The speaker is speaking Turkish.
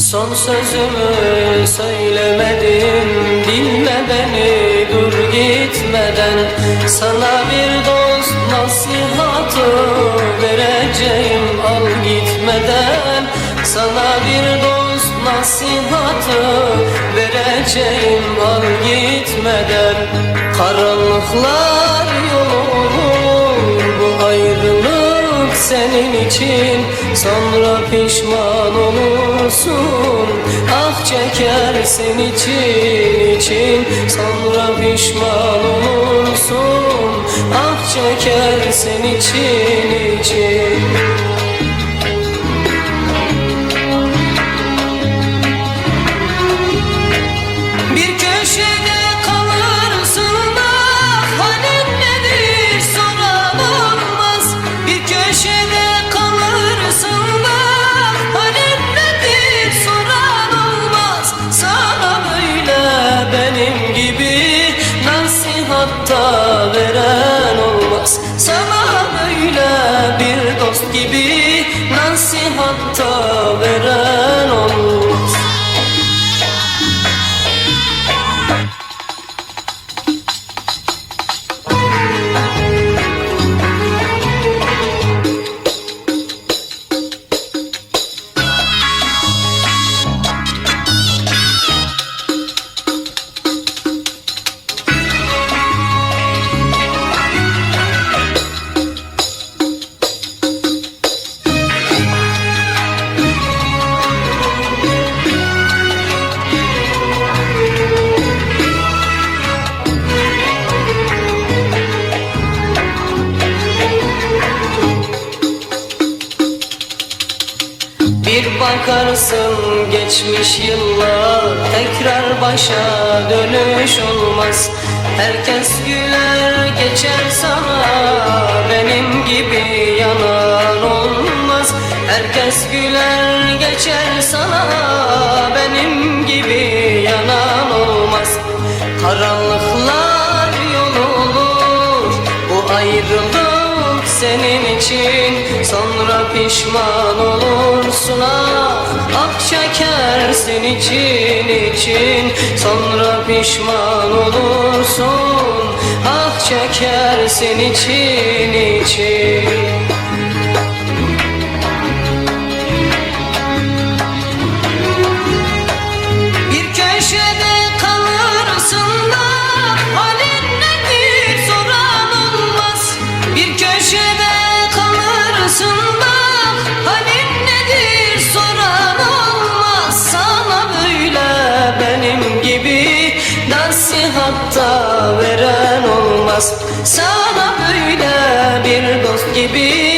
Son sözümü söylemedim. Dinle beni dur gitmeden. Sana bir dost nasihatı vereceğim. Al gitmeden. Sana bir dost nasihatı vereceğim. Al gitmeden. Karanlıklar yolu bu ayrılık senin için. Sonra pişman olursun Ah çekersin için için. Sonra pişman olursun. Ah çekersin için için nasihatta veren Bir bakarsın geçmiş yıllar Tekrar başa dönüş olmaz. Herkes güler geçer sana Benim gibi yanan olmaz. Herkes güler geçer sana Benim gibi yanan olmaz. Karanlıklar yol olur Bu ayrılık senin için. Sonra pişman olursun ah Ah çekersin için için. Sonra pişman olursun Ah çekersin için için hata veren olmaz. Sana böyle bir dost gibi